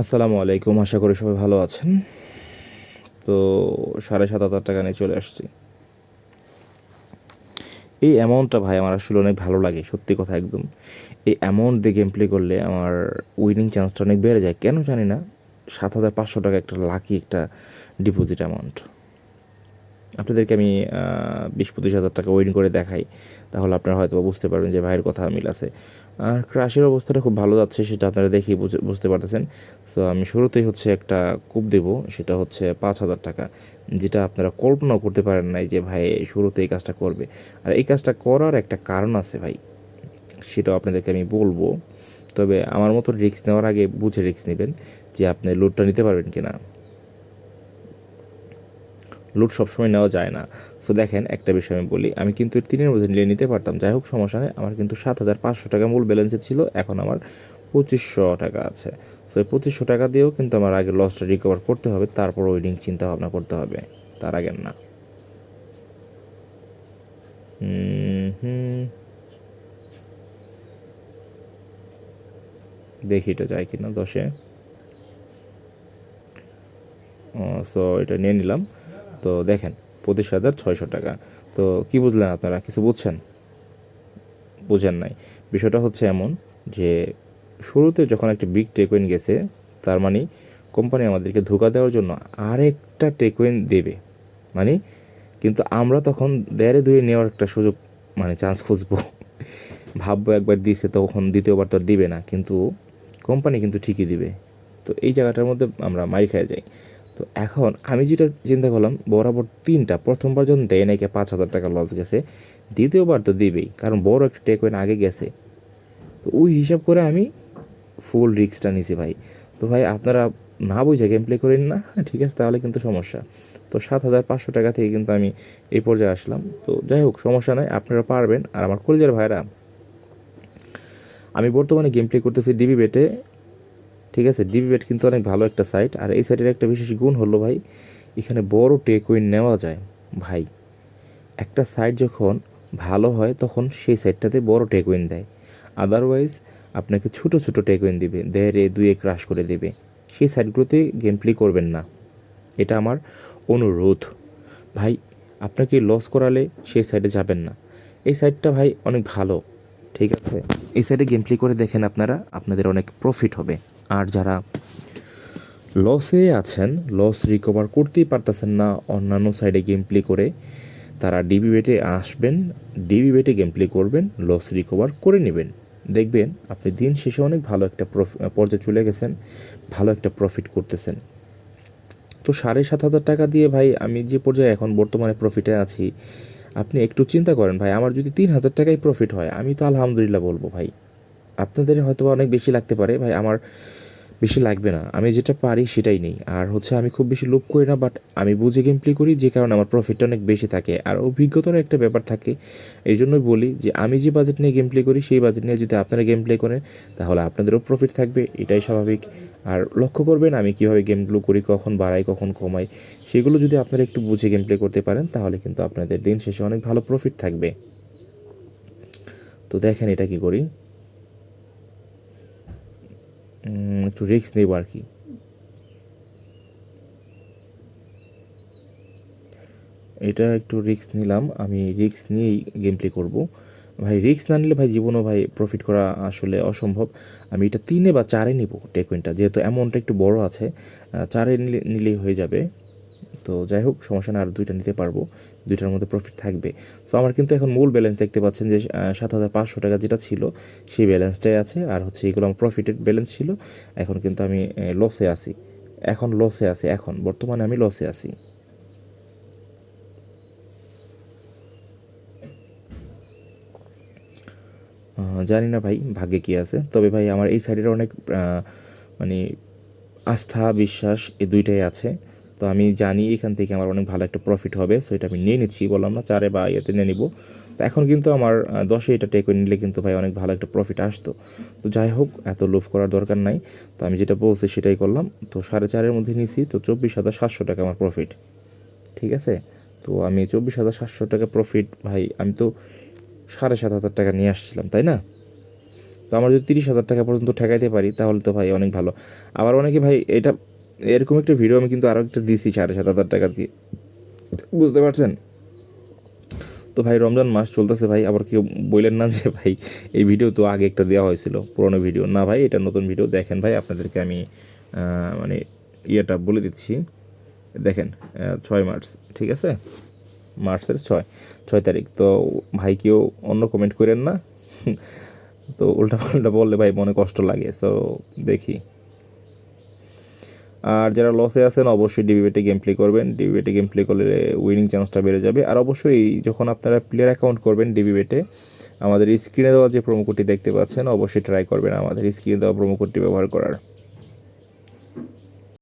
আসসালামু আলাইকুম, আশা করি সবাই ভালো আছেন। তো সাড়ে সাত হাজার টাকা নিয়ে চলে আসছি। এই অ্যামাউন্টটা ভাই আমার আসলে অনেক ভালো লাগে, সত্যি কথা একদম। এই অ্যামাউন্ট দিয়ে গেম প্লে করলে আমার উইনিং চান্সটা অনেক বেড়ে যায়। কেন জানি না, সাত হাজার পাঁচশো টাকা একটা লাকি একটা ডিপোজিট অ্যামাউন্ট আপনাদেরকে আমি বিশ পঁচিশ হাজার টাকা উইন করে দেখাই। তাহলে আপনারা হয়তো বুঝতে পারবেন যে ভাইয়ের কথা মিল আছে। আর ক্রাশের অবস্থাটা খুব ভালো যাচ্ছে সেটা আপনারা দেখেই বুঝে, বুঝতে পারতেছেন। সো আমি শুরুতেই হচ্ছে একটা কূপ দেব, সেটা হচ্ছে পাঁচ হাজার টাকা, যেটা আপনারা কল্পনাও করতে পারেন নাই যে ভাই শুরুতে এই কাজটা করবে। আর এই কাজটা করার একটা কারণ আছে ভাই, সেটাও আপনাদেরকে আমি বলব। তবে আমার মতো রিস্ক নেওয়ার আগে বুঝে রিস্ক নেবেন যে আপনি লোডটা নিতে পারবেন কি না লুট সবসময় নেওয়া যায় না। সো দেখেন, একটা বিষয় আমি বলি, আমি কিন্তু তিনের মধ্যে নিয়ে নিতে পারতাম। যাই হোক, সমস্যা নেই। আমার কিন্তু সাত হাজার পাঁচশো টাকা মূল ব্যালেন্সে ছিল, এখন আমার পঁচিশশো টাকা আছে। সো এই পঁচিশশো টাকা দিয়েও কিন্তু আমার আগে লসটা রিকভার করতে হবে, তারপর উইনিং চিন্তা ভাবনা করতে হবে, তার আগে না। দেখি এটা যায় কিনা, দশে। সো এটা নিয়ে নিলাম। তো দেখেন, পঁচিশ হাজার ছয়শো টাকা। তো কি বুঝলেন আপনারা, কিছু বুঝছেন? বুঝেন নাই। বিষয়টা হচ্ছে এমন যে, শুরুতে যখন একটা বিগ টেকওয়েন গেছে, তার মানে কোম্পানি আমাদেরকে ধোকা দেওয়ার জন্য আরেকটা টেকওয়েন দেবে। মানে কিন্তু আমরা তখন দেয়ারে ধুয়ে নেওয়ার একটা সুযোগ মানে চান্স খুঁজবো। ভাববো একবার দিয়েছে তখন দ্বিতীয়বার তো দিবে না, কিন্তু কোম্পানি কিন্তু ঠিকই দিবে। তো এই জায়গাটার মধ্যে আমরা মারি খেয়ে যাই। তো এখন আমি যেটা চিন্তা করলাম, বরাবর তিনটা। প্রথমবার যখন দেয় নাকি পাঁচ হাজার টাকা লস গেছে, দ্বিতীয়বার তো দিবেই, কারণ বড় একটা টেকওয়েন আগে গেছে। তো ওই হিসাব করে আমি ফুল রিক্সটা নিছি ভাই। তো ভাই আপনারা না বুঝে গেম প্লে করেন না ঠিক আছে, তাহলে কিন্তু সমস্যা। তো সাত হাজার পাঁচশো টাকা থেকে কিন্তু আমি এই পর্যায়ে আসলাম। তো যাই হোক, সমস্যা নাই, আপনারা পারবেন। আর আমার কলেজের ভাইরা, আমি বর্তমানে গেম প্লে করতেছি ডিবি বেটে ঠিক আছে? ডিবি বেট কিন্তু অনেক ভালো একটা সাইট আর এই সাইটের একটা বিশেষ গুণ হলো ভাই, এখানে বড় টেকউইন নেওয়া যায় ভাই। একটা সাইট যখন ভালো হয়, তখন সেই সাইটটাতে বড় টেকউইন দেয়। আদারওয়াইজ আপনাকে ছোটো ছোটো টেকউইন দিবে, দেড়ে দুয়ে ক্রাশ করে দেবে। সেই সাইটগুলোতে গেম প্লে করবেন না। এটা আমার অনুরোধ। ভাই, আপনাকে লস করালে সেই সাইডে যাবেন না। এই সাইটটা ভাই অনেক ভালো। ঠিক আছে। এই সাইডে গেম প্লে করে দেখেন আপনারা, আপনাদের অনেক প্রফিট হবে। আর যারা লসে আছেন লস রিকভার করতেই পারতেছেন না, অন্যান্য সাইডে গেম প্লে করে, তারা ডিবি বেটে আসবেন ডিবি বেটে গেম প্লে করবেন লস রিকভার করে নেবেন। দেখবেন, আপনি দিন শেষে অনেক ভালো একটা পর্যায়ে চলে গেছেন, ভালো একটা প্রফিট করতেছেন। তো সাড়ে সাত হাজার টাকা দিয়ে ভাই, আমি যে পর্যায়ে এখন বর্তমানে প্রফিটে আছি আপনি একটু চিন্তা করেন ভাই, আমার যদি তিন হাজার টাকাই প্রফিট হয়, আমি তো আলহামদুলিল্লাহ বলব ভাই। আপনাদের হয়তো অনেক বেশি লাগতে পারে ভাই, আমার বেশি লাগবে না। আমি যেটা পারি সেটাই নেই। আর হচ্ছে আমি খুব বেশি লোভ করি না বাট আমি বুঝে গেম প্লে করি যে কারণে আমার প্রফিটটা অনেক বেশি থাকে। আর অভিজ্ঞতার একটা ব্যাপার থাকে। এই জন্যই বলি যে আমি যে বাজেট নিয়ে গেম প্লে করি, সেই বাজেট নিয়ে যদি আপনারা গেম প্লে করেন, তাহলে আপনাদেরও প্রফিট থাকবে। এটাই স্বাভাবিক। আর লক্ষ্য করবেন আমি কীভাবে গেমগুলো করি, কখন বাড়াই, কখন কমাই, সেগুলো যদি আপনারা একটু বুঝে গেম প্লে করতে পারেন, তাহলে কিন্তু আপনাদের দিন শেষে অনেক ভালো প্রফিট থাকবে। তো দেখেন এটা কি করি। একটু রিস্ক নেব আর কি। এটা একটু রিস্ক নিলাম, আমি রিস্ক নিয়েই গেম প্লে করব। ভাই রিক্স না নিলে ভাই জীবনও ভাই প্রফিট করা আসলে অসম্ভব। আমি এটা তিনে বা চারে নিব টেকুইনটা যেহেতু অ্যামাউন্টটা একটু বড় আছে চারে নিলে, নিলেই হয়ে যাবে। তো যাই হোক, সমস্যা না আর দুইটা নিতে পারব, দুইটার মধ্যে প্রফিট থাকবে। সো আমার কিন্তু এখন মূল ব্যালেন্স দেখতে পাচ্ছেন যে সাত হাজার পাঁচশো টাকা যেটা ছিল, সেই ব্যালেন্সটাই আছে, আর হচ্ছে এগুলো আমার প্রফিটেড ব্যালেন্স ছিল, এখন কিন্তু আমি লসে আছি। এখন লসে আছি, এখন, বর্তমানে আমি লসে আছি। জানি না ভাই, ভাগ্যে কী আছে, তবে ভাই আমার এই সাইডের অনেক মানে আস্থা, বিশ্বাস এই দুইটাই আছে। তো আমি জানি এখান থেকে আমার অনেক ভালো একটা প্রফিট হবে সো এটা আমি নিয়ে নিচ্ছি, বললাম না চারে বা ইয়েতে নিয়ে নিব। তো এখন কিন্তু আমার দশে এটা টেক নিলে কিন্তু ভাই অনেক ভালো একটা প্রফিট আসতো। তো যাই হোক, এত লোভ করার দরকার নাই। তো আমি যেটা বলছি সেটাই করলাম। তো সাড়ে চারের মধ্যে নিয়েছি তো চব্বিশ হাজার সাতশো টাকা আমার প্রফিট ঠিক আছে? তো আমি চব্বিশ হাজার সাতশো টাকা প্রফিট ভাই, আমি তো সাড়ে সাত হাজার টাকা নিয়ে আসছিলাম, তাই না? তো আমরা যদি তিরিশ হাজার টাকা পর্যন্ত ঠেকাইতে পারি, তাহলে তো ভাই অনেক ভালো। আবার অনেকে ভাই এটা এরকম একটা ভিডিও আমি কিন্তু আরও একটা দিছি সাড়ে সাত হাজার টাকা দিয়ে। বুঝতে পারছেন? তো ভাই, রমজান মাস চলতেছে ভাই, আবার কেউ বললেন না যে ভাই, এই ভিডিও তো আগে একটা দেওয়া হয়েছিল, পুরোনো ভিডিও না ভাই, এটা নতুন ভিডিও দেখেন ভাই, আপনাদেরকে আমি মানে ইয়েটা বলে দিচ্ছি। দেখেন ছয় মার্চ, ঠিক আছে? মার্চের ছয় ছয় তারিখ। তো ভাই, কেউ অন্য কমেন্ট করেন না। তো উল্টা পাল্টা বললে ভাই, মনে কষ্ট লাগে। সো দেখি। আর যারা লসে আছেন, অবশ্যই ডিবিবেটে গেম প্লে করবেন। ডিবিবেটে গেম প্লে করলে উইনিং চান্সটা বেড়ে যাবে। আর অবশ্যই যখন আপনারা প্লেয়ার অ্যাকাউন্ট করবেন ডিবিবেটে আমাদের স্ক্রিনে দেওয়া যে প্রোমো কোডটি দেখতে পাচ্ছেন, অবশ্যই ট্রাই করবেন আমাদের স্ক্রিনে দেওয়া প্রোমো কোডটি ব্যবহার করার।